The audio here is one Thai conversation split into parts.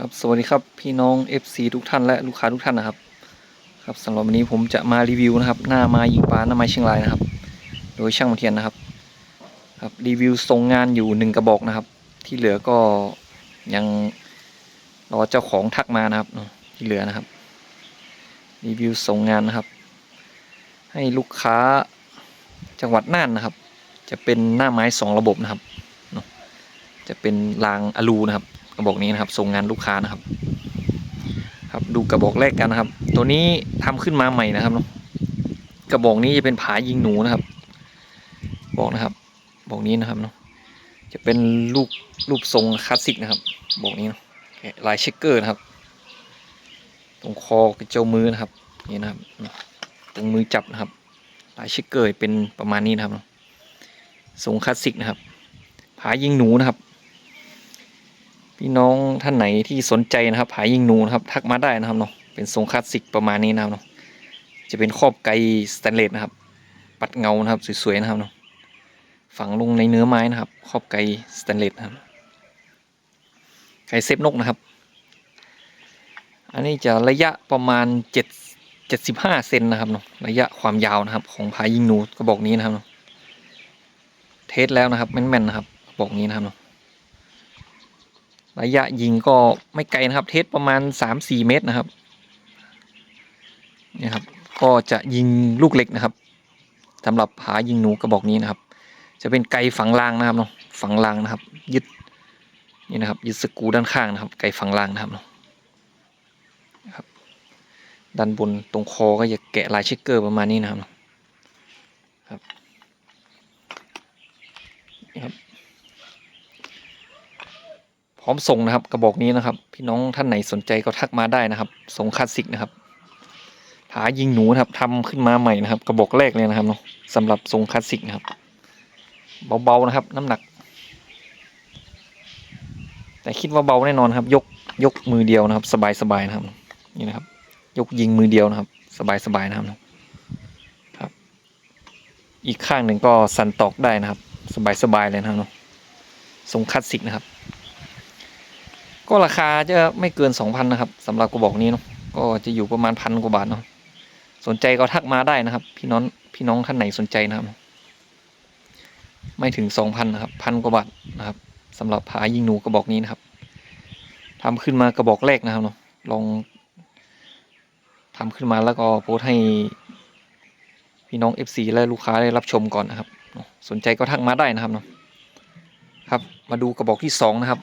ครับสวัสดีครับพี่น้อง FC ทุกท่านและลูกค้าทุกท่านนะครับ ครับสำหรับวันนี้ผมจะมารีวิวนะครับ หน้าไม้ยิงปลาหน้าไม้เชียงรายนะครับ โดยช่างมนเทียนนะครับ ครับรีวิวส่งงานอยู่หนึ่งกระบอกนะครับ ที่เหลือก็ยังรอเจ้าของทักมานะครับที่เหลือนะครับ รีวิวส่งงานนะครับ ให้ลูกค้าจังหวัดน่านนะครับ จะเป็นหน้าไม้สองระบบนะครับเนอะจะเป็นรางอะลูนะครับ กระบอกนี้นะครับส่งงานลูกค้านะครับ ครับดูกระบอกแรกกันนะครับ ตัวนี้ทำขึ้นมาใหม่นะครับเนาะกระบอกนี้จะเป็นผายิงหนูนะครับ บอกนะครับ บอกนี้นะครับเนาะจะเป็นรูปรูปทรงคลาสสิกนะครับ บอกนี้เนาะลายเช็คเกอร์นะครับ ตรงคอกระเจ้ามือนะครับนี่นะครับตรงมือจับนะครับลายเช็คเกอร์เป็นประมาณนี้นะครับเนาะทรงคลาสสิกนะครับผายิงหนูนะครับ พี่น้องท่านไหนที่สนใจนะครับผายิงนูนะครับทักมาได้นะครับเนาะเป็นทรงคลาสสิกประมาณนี้นะครับเนาะจะเป็นครอบไกสแตนเลสนะครับ ปัดเงานะครับสวยๆนะครับเนาะฝังลงในเนื้อไม้นะครับครอบไกสแตนเลสนะครับไกเซฟนกนะครับ อันนี้จะระยะประมาณเจ็ดเจ็ดสิบห้าเซนนะครับเนาะระยะความยาวนะครับของผายิงนูกระบอกนี้นะครับเนาะเทสแล้วนะครับแม่นๆนะครับกระบอกนี้นะครับเนาะ ระยะยิงก็ไม่ไกลนะครับ เทสประมาณ 3-4 เมตรนะครับนี่ครับ ก็จะยิงลูกเหล็กนะครับสำหรับผายิงหนูกระบอกนี้นะครับ จะเป็นไกฝังรางนะครับเนาะฝังรางนะครับ ยึดนี่นะครับ ยึดสกูด้านข้างนะครับ ไกฝังรางนะครับเนาะครับด้านบนตรงคอก็จะแกะลายเช็คเกอร์ประมาณนี้นะครับครับนี่ครับ พร้อมส่งนะครับกระบอกนี้นะครับ พี่น้องท่านไหนสนใจก็ทักมาได้นะครับส่งคลาสสิกนะครับผายิงหนูนะครับทำขึ้นมาใหม่นะครับ กระบอกแรกเลยนะครับเนาะสำหรับทรงคลาสสิกนะครับ เบาๆนะครับ น้ำหนัก แต่คิดว่าเบาแน่นอนครับ ยกยกมือเดียวนะครับ สบายๆนะครับ นี่นะครับ ยกยิงมือเดียวนะครับ สบายๆนะครับครับ อีกข้างหนึ่งก็สั่นตอกได้นะครับ สบายๆเลยนะครับเนาะทรงคลาสสิกนะครับ ก็ราคาจะไม่เกินสองพันนะครับสำหรับกระบอกนี้เนาะก็จะอยู่ประมาณพันกว่าบาทเนาะสนใจก็ทักมาได้นะครับ พี่น้องพี่น้องท่านไหนสนใจนะครับ ไม่ถึงสองพันนะครับพันกว่าบาทนะครับสำหรับผายิงหนูกระบอกนี้นะครับทำขึ้นมากระบอกแรกนะครับเนาะลองทำขึ้นมาแล้วก็โพสให้พี่น้อง FC และลูกค้าได้รับชมก่อนนะครับ สนใจก็ทักมาได้นะครับเนาะครับ มาดูกระบอกที่สองนะครับ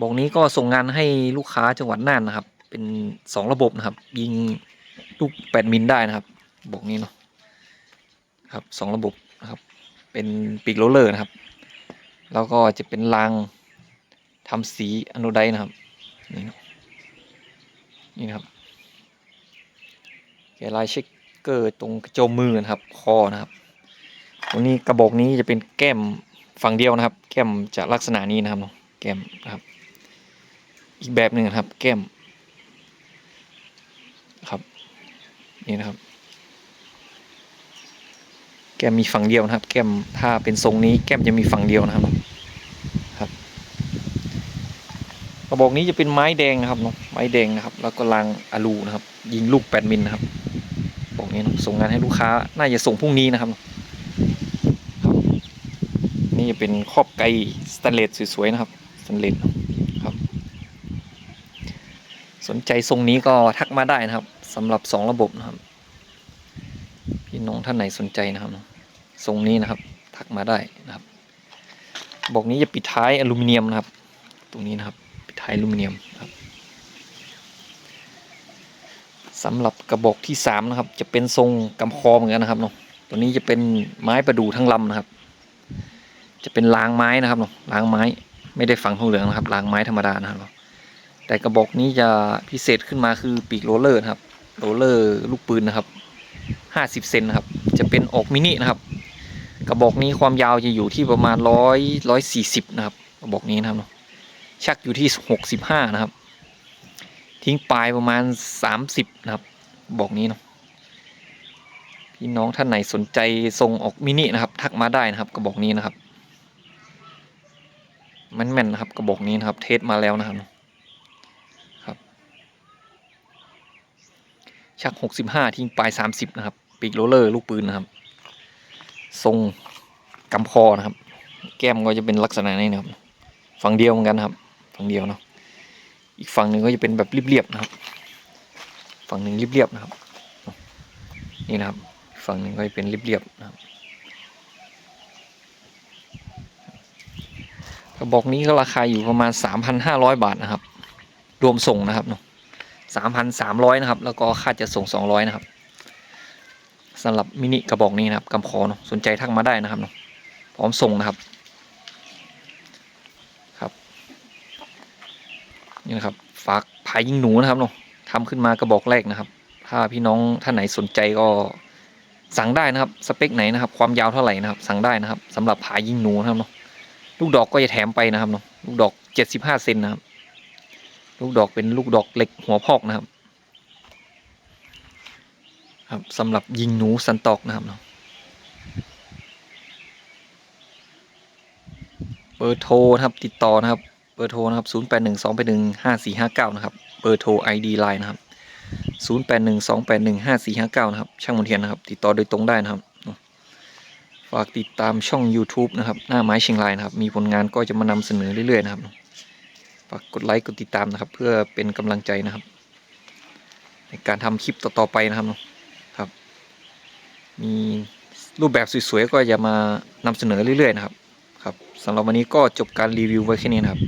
บอกนี้ก็ส่งงานให้ลูกค้าจังหวัดน่านนะครับ เป็นสองระบบนะครับ ยิงลูกแปดมิลได้นะครับ บอกนี้เนาะครับสองระบบนะครับ เป็นปีกโรเลอร์นะครับ แล้วก็จะเป็นรางทำสีอโนไดนะครับ นี่เนาะนี่นะครับแกลายเช็คเกอร์ตรงกระโจมมือนะครับคอนะครับตัวนี้กระบอกนี้จะเป็นแก้มฝั่งเดียวนะครับ แก้มจะลักษณะนี้นะครับเนาะแก้มนะครับ อีกแบบหนึ่งครับ แก้ม ครับ นี่นะครับ แก้มมีฝั่งเดียวนะครับ แก้มถ้าเป็นทรงนี้ แก้มจะมีฝั่งเดียวนะครับครับกระบอกนี้จะเป็นไม้แดงนะครับเนาะไม้แดงนะครับ แล้วก็รางอะลูนะครับ ยิงลูกแปดมิลนะครับบอกนี้นะส่งงานให้ลูกค้า น่าจะส่งพรุ่งนี้นะครับ นี่จะเป็นครอบไกสแตนเลสสวยๆนะครับสแตนเลส สนใจทรงนี้ก็ทักมาได้นะครับสำหรับสองระบบนะครับ พี่น้องท่านไหนสนใจนะครับทรงนี้นะครับ ทักมาได้นะครับ บอกนี้จะปิดท้ายอลูมิเนียมนะครับ ตรงนี้นะครับปิดท้ายอลูมิเนียมครับสำหรับกระบอกที่สามนะครับ จะเป็นทรงกำคอเหมือนกันนะครับเนาะตัวนี้จะเป็นไม้ประดู่ทั้งลำนะครับ จะเป็นรางไม้นะครับเนาะรางไม้ไม่ได้ฝังทองเหลืองนะครับรางไม้ธรรมดานะครับ แต่กระบอกนี้จะพิเศษขึ้นมาคือปีกโรเลอร์ครับโรเลอร์ลูกปืนนะครับห้าสิบเซนครับ จะเป็นออกมินินะครับ กระบอกนี้ความยาวจะอยู่ที่ประมาณร้อยร้อยสี่สิบนะครับ กระบอกนี้นะครับ ชักอยู่ที่หกสิบห้านะครับ ทิ้งปลายประมาณสามสิบนะครับกระบอกนี้เนาะพี่น้องท่านไหนสนใจส่งออกมินินะครับ ทักมาได้นะครับ กระบอกนี้นะครับแม่นนะครับ กระบอกนี้นะครับ เทสมาแล้วนะครับ ชัก 65 ทิ้งปลาย 30 นะครับ ปีกโรเลอร์ลูกปืนนะครับ ทรงกำคอนะครับ แก้มก็จะเป็นลักษณะนี้นะครับ ฝั่งเดียวเหมือนกันครับ ฝั่งเดียวเนาะ อีกฝั่งหนึ่งก็จะเป็นแบบเรียบๆนะครับ ฝั่งหนึ่งเรียบๆนะครับ นี่นะครับ ฝั่งหนึ่งก็จะเป็นเรียบๆนะครับกระบอกนี้ก็ราคาอยู่ประมาณ 3,500 บาทนะครับ รวมส่งนะครับเนาะ 3,300นะครับ แล้วก็ค่าจะส่ง200นะครับสำหรับมินิกระบอกนี้นะครับกำคอเนาะสนใจทักมาได้นะครับเนาะพร้อมส่งนะครับครับนี่นะครับฝากผายยิงหนูนะครับเนาะทำขึ้นมากระบอกแรกนะครับ ถ้าพี่น้องท่านไหนสนใจก็สั่งได้นะครับสเปคไหนนะครับ ความยาวเท่าไหร่นะครับ สั่งได้นะครับสำหรับผายยิงหนูนะครับเนาะลูกดอกก็จะแถมไปนะครับเนาะลูกดอกเจ็ดสิบห้าเซนนะครับ ลูกดอกเป็นลูกดอกเหล็กหัวพอกนะครับ ครับสำหรับยิงหนูสันตอกนะครับเนาะเบอร์โทรนะครับติดต่อนะครับเบอร์โทรนะครับศูนย์แปดหนึ่งสองแปดหนึ่งห้าสี่ห้าเก้านะครับเบอร์โทรไอดีไลน์นะครับศูนย์แปดหนึ่งสองแปดหนึ่งห้าสี่ห้าเก้านะครับช่างมนเทียนนะครับ ติดต่อโดยตรงได้นะครับฝากติดตามช่อง YouTube นะครับ หน้าไม้เชียงรายนะครับ มีผลงานก็จะมานำเสนอเรื่อยๆนะครับ ฝากกดไลค์กดติดตามนะครับ เพื่อเป็นกำลังใจนะครับ ในการทำคลิปต่อๆไปนะครับครับ มีรูปแบบสวยๆก็จะมานำเสนอเรื่อยๆนะครับครับสำหรับวันนี้ก็จบการรีวิวไว้แค่นี้นะครับ